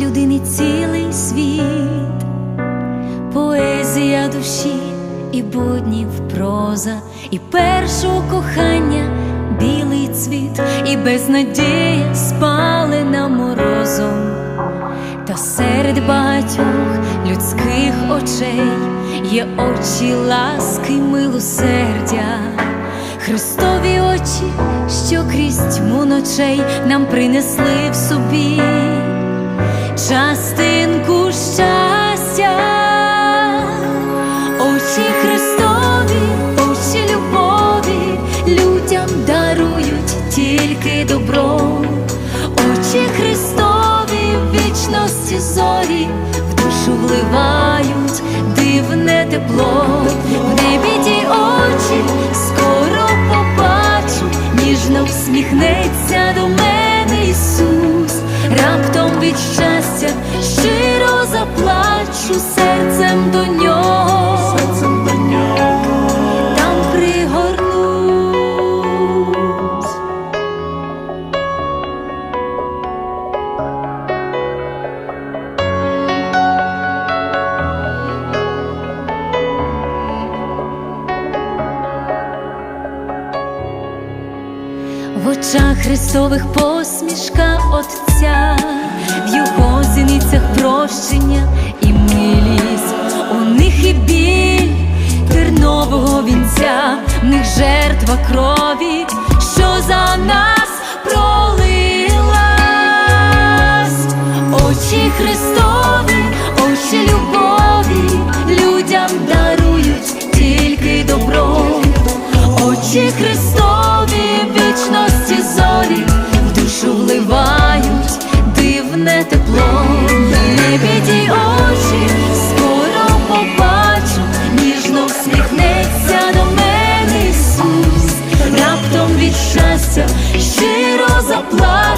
Людини цілий світ, поезія душі і буднів проза, і першого кохання білий цвіт, і безнадія спалена морозом. Та серед багатьох людських очей є очі ласки, милосердя, Христові очі, що крізь тьму ночей нам принесли в собі очі Христові в вічності зорі, в душу вливають дивне тепло, в небі ті очі скоро побачу, ніжно всміхнеться до мене Ісус, раптом від щастя щиро заплачу серцем до нього, В очах Христових посмішка Отця, в його зіницях прощення і милість, у них і біль тернового вінця, в них жертва крові, що за нас пролилась. Очі Христові, очі любові, людям дарують тільки добро. Очі Христові щиро